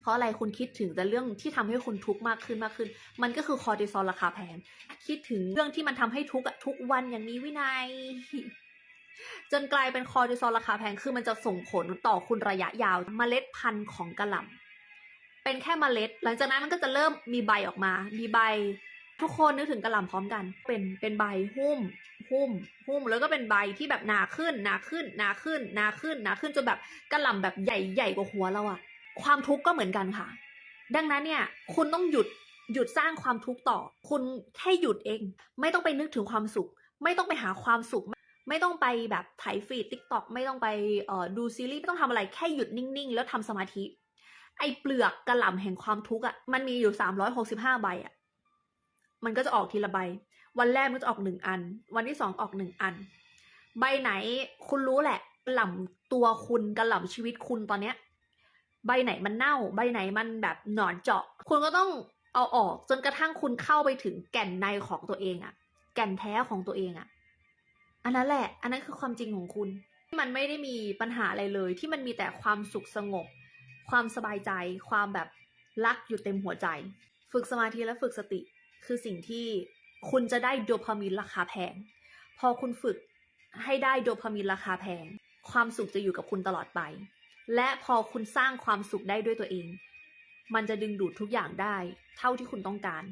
เพราะอะไรคุณคิดถึงแต่เรื่องที่ทำให้คุณทุกข์มากขึ้นมากขึ้น มันก็คือคอร์ติซอลราคาแพงคิดถึงเรื่องที่มันทำให้ทุกข์ทุกวันอย่างมีวินัย จนกลายเป็นคอร์ติซอลราคาแพงคือมันจะส่งผลต่อคุณระยะยาวเมล็ดพันธุ์ของกระหล่ำเป็นแค่เมล็ด หลังจากนั้นมันก็จะเริ่มมีใบออกมา มีใบ ทุกคนนึกถึงกระหล่ำพร้อมกัน เป็นเป็นใบหุ้ม หุ้ม หุ้มแล้วก็เป็นใบที่แบบหนาขึ้นหนาขึ้นหนาขึ้นหนาขึ้นหนาขึ้นจนแบบกระหล่ำแบบใหญ่ใหญ่กว่าหัวเราอะ ความทุกข์ก็เหมือนกันค่ะ ดังนั้นเนี่ย คุณต้องหยุดหยุดสร้างความทุกข์ต่อ คุณแค่หยุดเอง ไม่ต้องไปนึกถึงความสุข ไม่ต้องไปหาความสุข ไม่ต้องไปแบบไถฟีดติ๊กต็อกไม่ต้องไปเอ่อดูซีรีส์ไม่ต้องทำอะไรแค่หยุดนิ่งๆ แล้วทำสมาธิ ไอ้เปลือกกระหล่ำแห่งความทุกข์อะมันมีอยู่สามร้อยหกสิบห้าใบอะมันก็จะออกทีละใบ วันแรกมันจะออกหนึ่งอัน วันที่สองออกหนึ่งอัน ใบไหนคุณรู้แหละกระหล่ำตัวคุณกระหล่ำชีวิตคุณตอนเนี้ย ใบไหนมันเน่า ใบไหนมันแบบหนอนเจาะ คุณก็ต้องเอาออกจนกระทั่งคุณเข้าไปถึงแก่นในของตัวเองอะแก่นแท้ของตัวเองอะอันนั้นแหละ อันนั้นคือความจริงของคุณ มันไม่ได้มีปัญหาอะไรเลย ที่มันมีแต่ความสุขสงบ ความสบายใจ ความแบบรักอยู่เต็มหัวใจ ฝึกสมาธิและฝึกสติ คือสิ่งที่คุณจะได้โดพามีนราคาแพง พอคุณฝึกให้ได้โดพามีนราคาแพง ความสุขจะอยู่กับคุณตลอดไป และพอคุณสร้างความสุขได้ด้วยตัวเอง มันจะดึงดูดทุกอย่างได้ เท่าที่คุณต้องการ